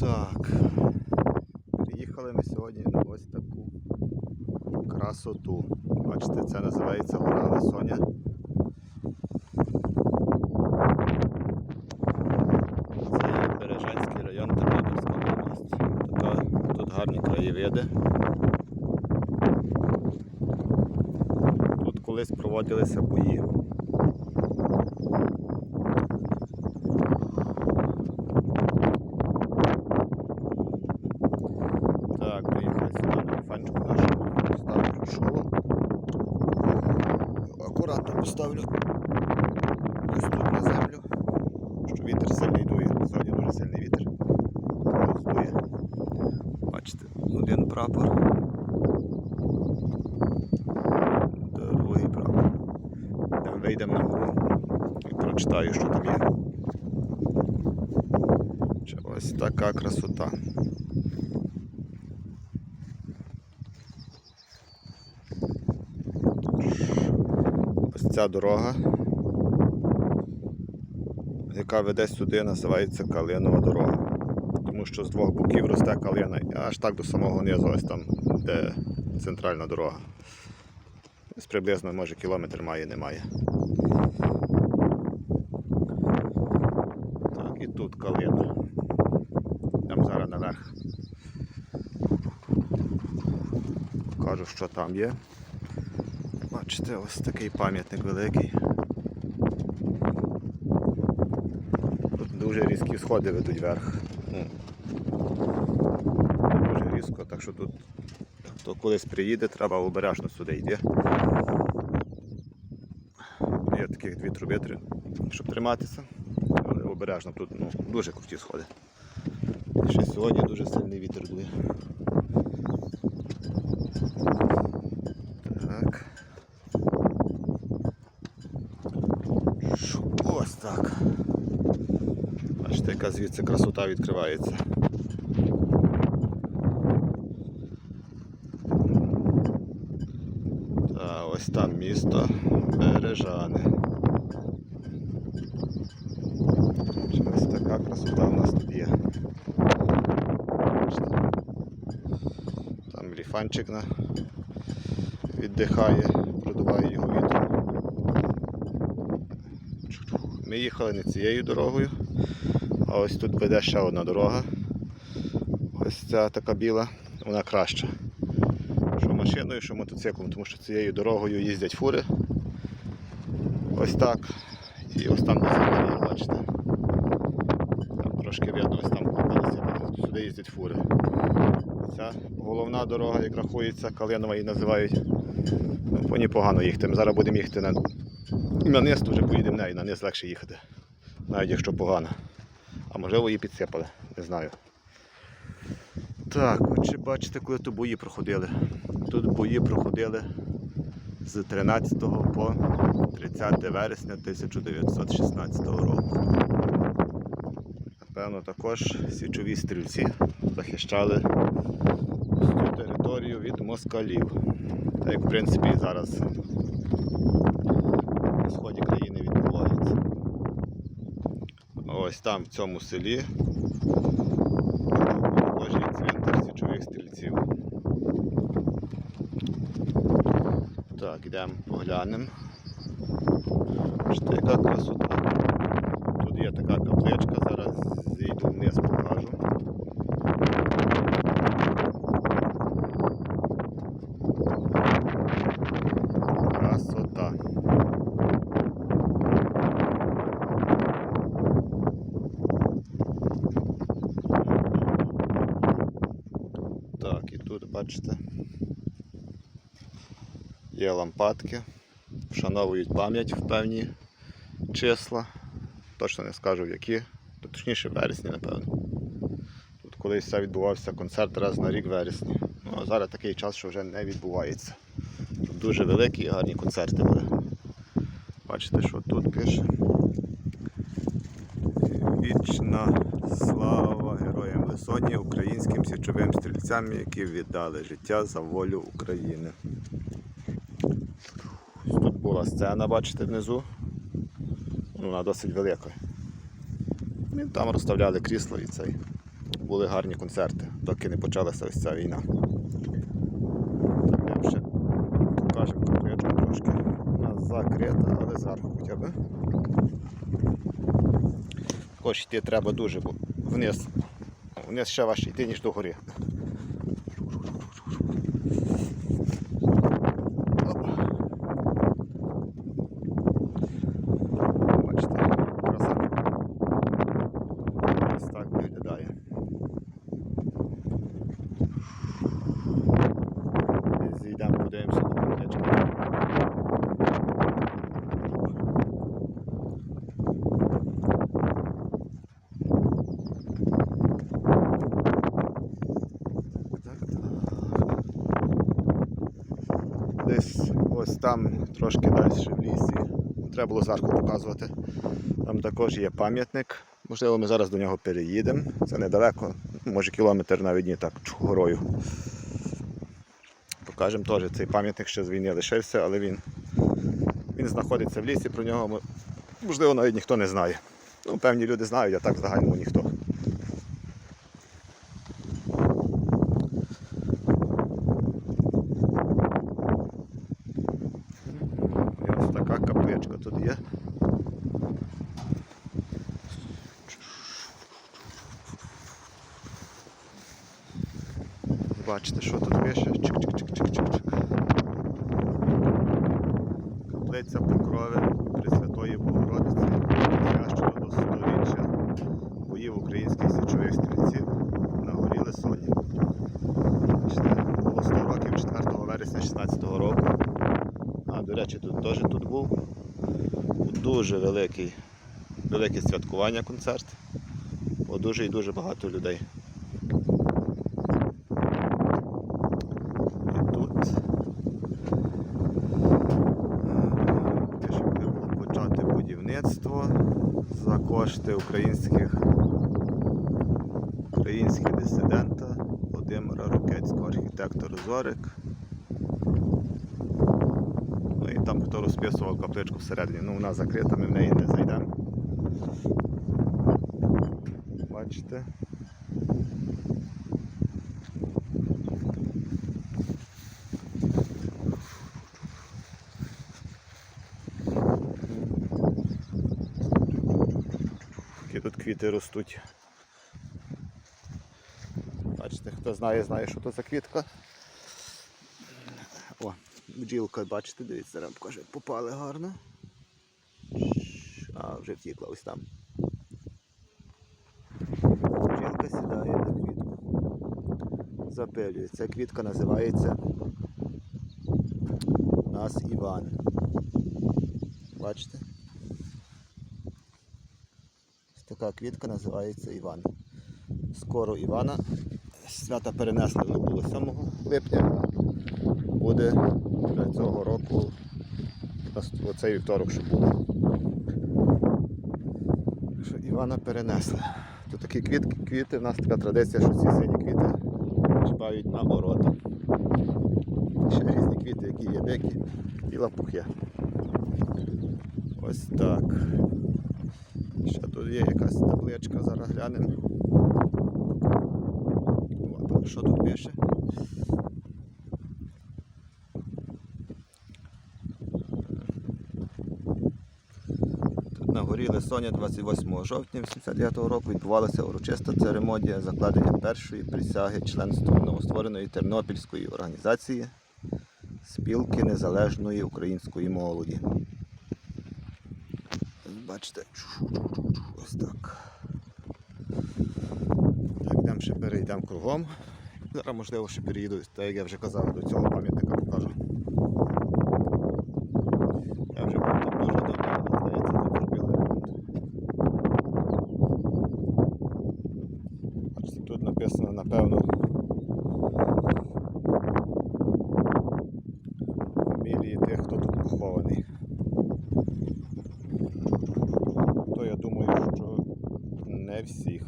Так. Приїхали ми сьогодні на ось таку красоту. Бачите, це називається гора Лисоня. Це Бережанський район Тернопільська область. Тут гарні краєвиди. Тут колись проводилися бої. Так, приїхали сюди на фанчику нашу. Ставлю шолом. Акуратно поставлю ось тут на землю, що вітер сильний дує. Сьогодні дуже сильний вітер. Ось дує. Бачите, один прапор. Другий прапор. Йдемо, Вийдемо на гору і що там є. Ось така красота. Ось ця дорога, яка веде сюди, називається Калинова дорога. Тому що з двох боків росте калина, аж так до самого низу, ось там, де центральна дорога. Десь приблизно, може, кілометр має, немає. Так, і тут калина. Там зараз наверх. Покажу, що там є. Бачите, ось такий пам'ятник великий. Тут дуже різкі сходи ведуть вверх. Ну, дуже різко, так що тут хто колись приїде, треба обережно сюди йти. Є таких дві труби, щоб триматися, але обережно тут ну, дуже круті сходи. Ще сьогодні дуже сильний вітер дує. Так. Шу- Ось так. Бачите, яка звідси красота відкривається. Та ось там місто Бережани. Ось така красота в нас тут є. Там ліфанчик на... віддихає, продуває його вітром. Ми їхали не цією дорогою, а ось тут веде ще одна дорога. Ось ця така біла, вона краща. Що машиною, що мотоциклом, тому що цією дорогою їздять фури. Ось так. І ось там де земля, бачите. Там трошки видно, ось там сюди їздять фури. Ця головна дорога, як рахується, Калинова її називають. Ну, по ній погано їхати. Ми зараз будемо їхати на на низ вже поїдемо нею, на низ легше їхати. Навіть якщо погано. А можливо її підсипали, не знаю. Так, отже, бачите, коли тут бої проходили. Тут бої проходили з 13 по 30 вересня 1916 року. Напевно, також січові стрільці захищали цю територію від москалів. Так як в принципі зараз на сході країни відбувається. Ось там в цьому селі Кожний цвинтар січових стрільців. Так, йдемо поглянемо. Яка красота. Тут є така капличка, зараз зійду вниз покажу. Красота. Так, і тут бачите. Є лампадки, вшановують пам'ять в певні числа. Точно не скажу в які, точніше вересні, напевно. Тут колись це відбувався концерт раз на рік вересні. Ну, а зараз такий час, що вже не відбувається. Тут дуже великі і гарні концерти були. Бачите, що тут пише. Вічна слава героям Лисоні, українським січовим стрільцям, які віддали життя за волю України. Була сцена, бачите, внизу. Вона досить велика. І там розставляли крісло і цей. Були гарні концерти, доки не почалася ось ця війна. Так, я ще покажемо капличку трошки. Вона закрита, але зверху хоча б. Також йти треба дуже, вниз. Вниз ще важче йти, ніж до гори. Опа. Бачите, краса. Ось так виглядає. Зійдемо, подивимося до каплички. Так, так. Десь ось там трошки далі в лісі. Треба було зверху показувати. Там також є пам'ятник. Можливо, ми зараз до нього переїдемо. Це недалеко, може кілометр навіть не так горою. Покажемо теж цей пам'ятник ще з війни лишився, але він, він знаходиться в лісі, про нього можливо навіть ніхто не знає. Ну, певні люди знають, а так в загальному ніхто. І ось така капличка тут є. Бачите, що тут? Чик-чик-чик-чик-чик-чик. Каплиця покрови Пресвятої Богородиці, священа до сторіччя боїв українських січових стрільців на горі Лисоні. Було 100 років 4 вересня 16 року. А, до речі, тут теж тут був дуже великий, велике святкування концерт. Було дуже і дуже багато людей. І тут пише, коли було почати будівництво за кошти українських українських дисидента Володимира Рокецького, архітектор Зорик. Ну і там хто розписував капличку всередині. Ну вона закрита, ми в неї не зайдемо. Бачите? Які тут квіти ростуть. Бачите, хто знає, знає, що то за квітка. О, бджілка, бачите, дивіться, покажу, як попали гарно. А, вже втікла ось там. Бджілка сідає на квітку. Запилює. Ця квітка називається нас Іван. Бачите? Ось така квітка називається Іван. Скоро Івана свята перенесли, було 7 липня. Буде цього року оцей вівторок, що буде. Що Івана перенесли. Тут такі квітки, квіти, в нас така традиція, що ці сині квіти чіпають на ворота. Ще різні квіти, які є дикі і лапухи. Ось так. Ще тут є якась табличка, зараз глянемо. Що тут пише? На горі Лисоня 28 жовтня 89 року відбувалася урочиста церемонія закладення першої присяги членства новоствореної Тернопільської організації Спілки Незалежної української молоді. Бачите, ось так. Так, йдемо ще перейдемо кругом. Зараз, можливо, ще переїду, так як я вже казав, до цього пам'ятника покажу. Я вже був там дуже давно, але здається, там зробили ремонт. Бачите, тут написано, напевно. Фамілії тих, хто тут похований. То я думаю, що не всіх.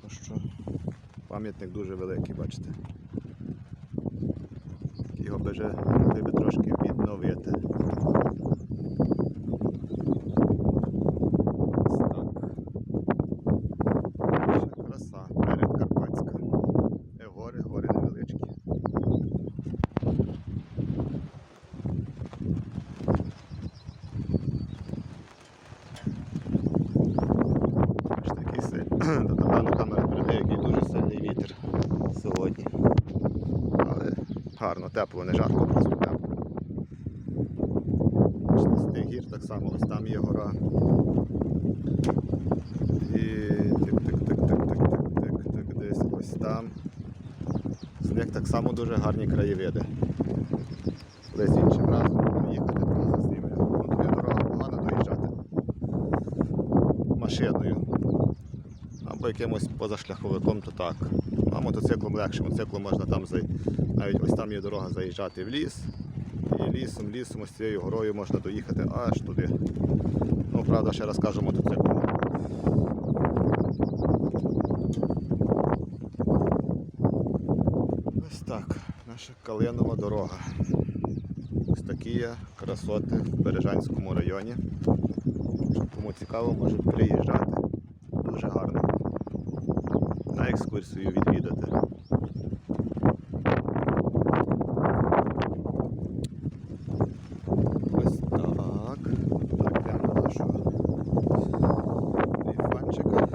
Тому що пам'ятник дуже великий, бачите. Його би вже могли би трошки відновити. Тепло, не жарко, просто тепло. З тих гір так само, ось там є гора. І тик-тик-тик-тик-тик-тик-тик, десь ось там. З них так само дуже гарні краєвиди. Десь іншим разом їхати заснімлю. Ну, туди дорога погано доїжджати. Машиною. Або якимось позашляховиком, то так. А мотоциклом легше, мотоциклом можна там зай- навіть ось там є дорога заїжджати в ліс. І лісом, лісом, ось цією горою можна доїхати аж туди. Ну, правда, ще раз кажу, мотоциклом. Ось так, наша Калинова дорога. Ось такі красоти в Бережанському районі. Кому цікаво, може приїжджати. Дуже гарно. На екскурсію відвідати. Ось так. Так, йдемо до нашого ріфанчика.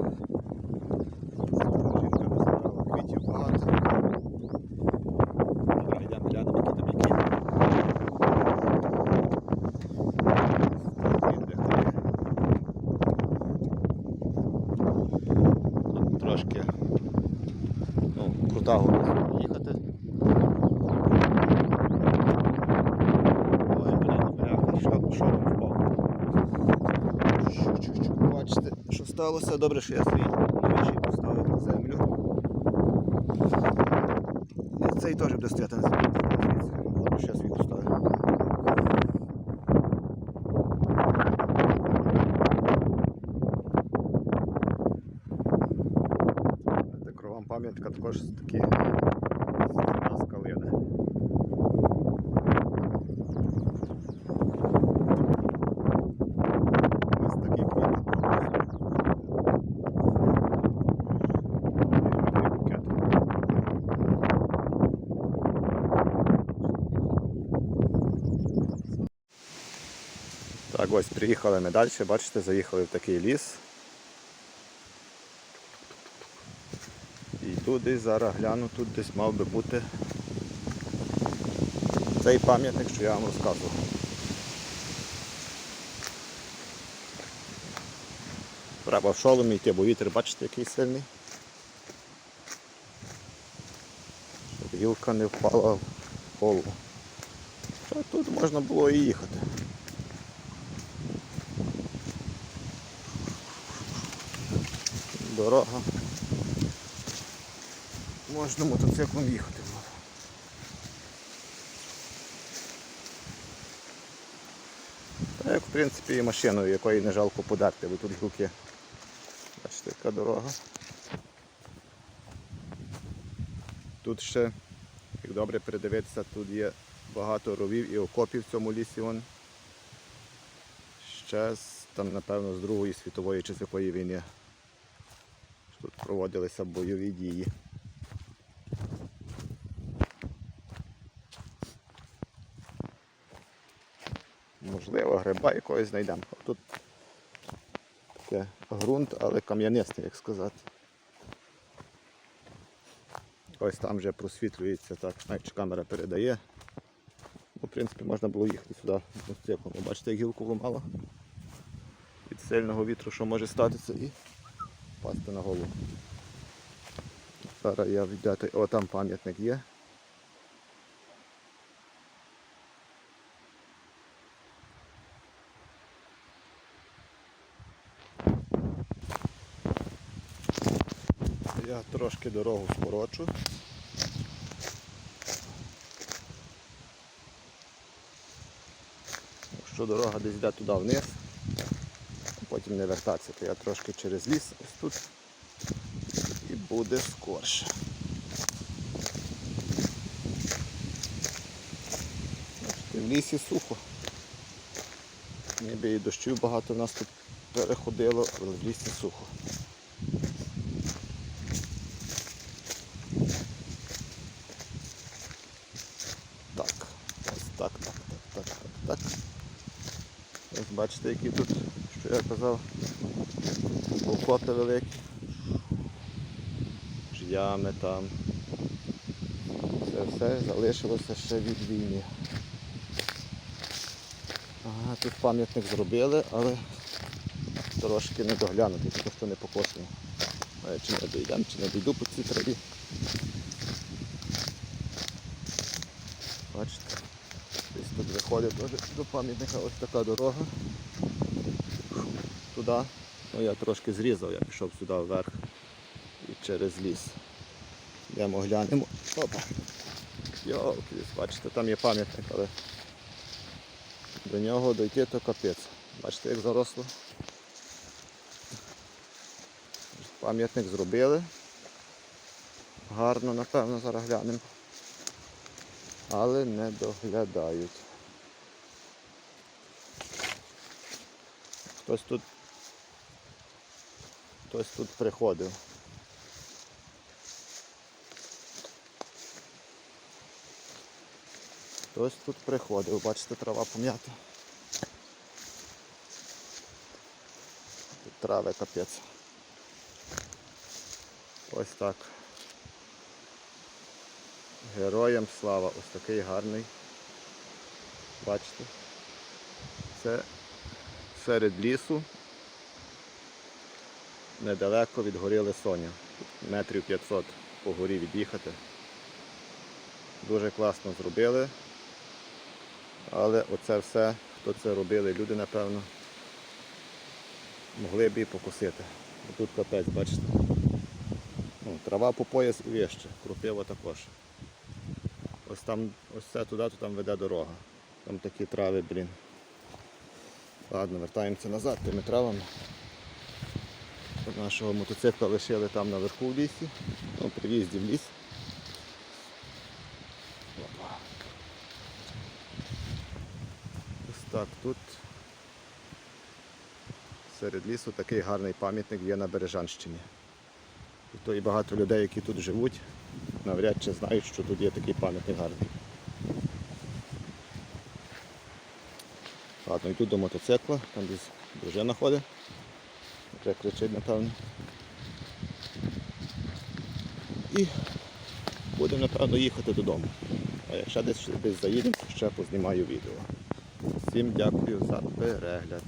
Жінка назбирала квітів багато. Добре, йдемо глянемо, які там які. Так, віддихає. Тут трошки ну, крута гора їхати. Ой, блін, бляха, що, що вам впав? Чу-чу-чу. Бачите, що сталося? Добре, що я свій новіший поставив на землю. Цей теж буде стояти на землі. Добре, що я свій поставив. Це кровам пам'ятка також такі стіна з калини. Ось такі квіти. Гарний букет. Так, ось приїхали ми далі, бачите, заїхали в такий ліс. І десь зараз гляну, тут десь мав би бути цей пам'ятник, що я вам розказував. Треба в шоломі йти, бо вітер, бачите, який сильний. Щоб гілка не впала в голову. Тут можна було і їхати. Дорога. Можна мотоциклом їхати. Та як в принципі і машиною, якої не жалко подерти, бо тут гілки. Бачите, яка дорога. Тут ще, як добре передивитися, тут є багато ровів і окопів в цьому лісі. Вон. Ще з, там, напевно, з Другої світової чи з якої війни. Проводилися бойові дії. Можливо, гриба якогось знайдемо. Тут таке ґрунт, але кам'янистий, як сказати. Ось там вже просвітлюється так, навіть камера передає. Ну, в принципі, можна було їхати сюди. Ви Бачите, як гілку ламало від сильного вітру, що може статися і впасти на голову. Зараз я віддати, о там пам'ятник є. Я трошки дорогу скорочу. Якщо дорога десь йде туди вниз, потім не вертатися, то я трошки через ліс ось тут і буде скорше. В лісі сухо. Ніби і дощів багато в нас тут переходило, але в лісі сухо. Так, ось так, так, так, так, так, так. Ось бачите, які тут, що я казав, окопи великі. Ями там. Це все залишилося ще від війни. Ага, тут пам'ятник зробили, але трошки не доглянутий, тому що не покошено. А чи не дійдемо, чи не дійду по цій траві. Бачите, десь тут виходить до пам'ятника ось така дорога. Туди. Ну я трошки зрізав, я пішов сюди вверх і через ліс. Йдемо глянемо. Опа. Йолки, бачите, там є пам'ятник, але до нього дойти то капець. Бачите, як заросло. Пам'ятник зробили. Гарно, напевно, зараз глянемо. Але не доглядають. Хтось тут хтось тут приходив. Хтось тут приходив, бачите, трава пом'ята. Трави капець. Ось так. Героям слава, ось такий гарний. Бачите? Це серед лісу. Недалеко від гори Лисоня. Метрів 500 по горі від'їхати. Дуже класно зробили. Але оце все, хто це робили, люди, напевно, могли б і покосити. Тут капець, бачите. Ну, трава по пояс і вище, крупива також. Ось там, ось це туди, то там веде дорога. Там такі трави, блін. Ладно, вертаємося назад тими травами. Нашого мотоцикла лишили там наверху в лісі, ну, при в'їзді в ліс. Ось так тут серед лісу такий гарний пам'ятник є на Бережанщині. І то і багато людей, які тут живуть, навряд чи знають, що тут є такий пам'ятник гарний. Ладно, йду до мотоцикла, там десь дружина ходить. Кричить, напевно. І будемо, напевно, їхати додому. А якщо десь, десь заїдемо, то ще познімаю відео. Всім дякую за перегляд.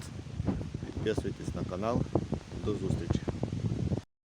Підписуйтесь на канал. До зустрічі.